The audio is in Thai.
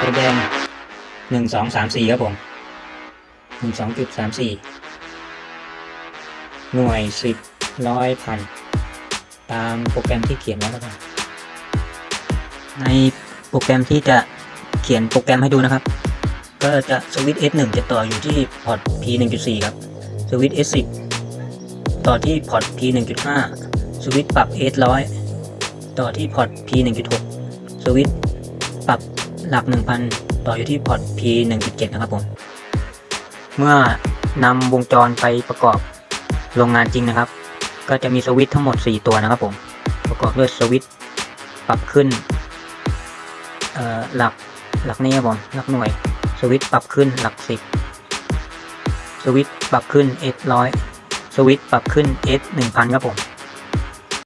ตัวแดงหนึ่งสองสามสี่ครับผมหนึ่งสองจุดสามสี่หน่วยสิบร้อยพันตามโปรแกรมที่เขียนไว้แล้วกันในโปรแกรมที่จะเขียนโปรแกรมให้ดูนะครับ ก็จะสวิตช์ S1 จะต่ออยู่ที่พอร์ต P 1.4ครับสวิตช์ S10 ต่อที่พอร์ต P 1.5สวิตช์ปรับ S100 ต่อที่พอร์ต P 1.6สวิตช์ปรับ หลัก 1,000 ต่ออยู่ที่พอร์ต P 1.7นะครับผม เมื่อนำวงจรไปประกอบโรงงานจริงนะครับ ก็จะมีสวิตช์ทั้งหมด 4 ตัวนะครับผม ประกอบด้วยสวิตช์ปรับขึ้นหลักหลักนี้ครับผมหลักหน่วย สวิตช์ปรับขึ้นหลักสิบสวิตช์ปรับขึ้น S ร้อยสวิตช์ปรับขึ้น S หนึ่งพันครับผม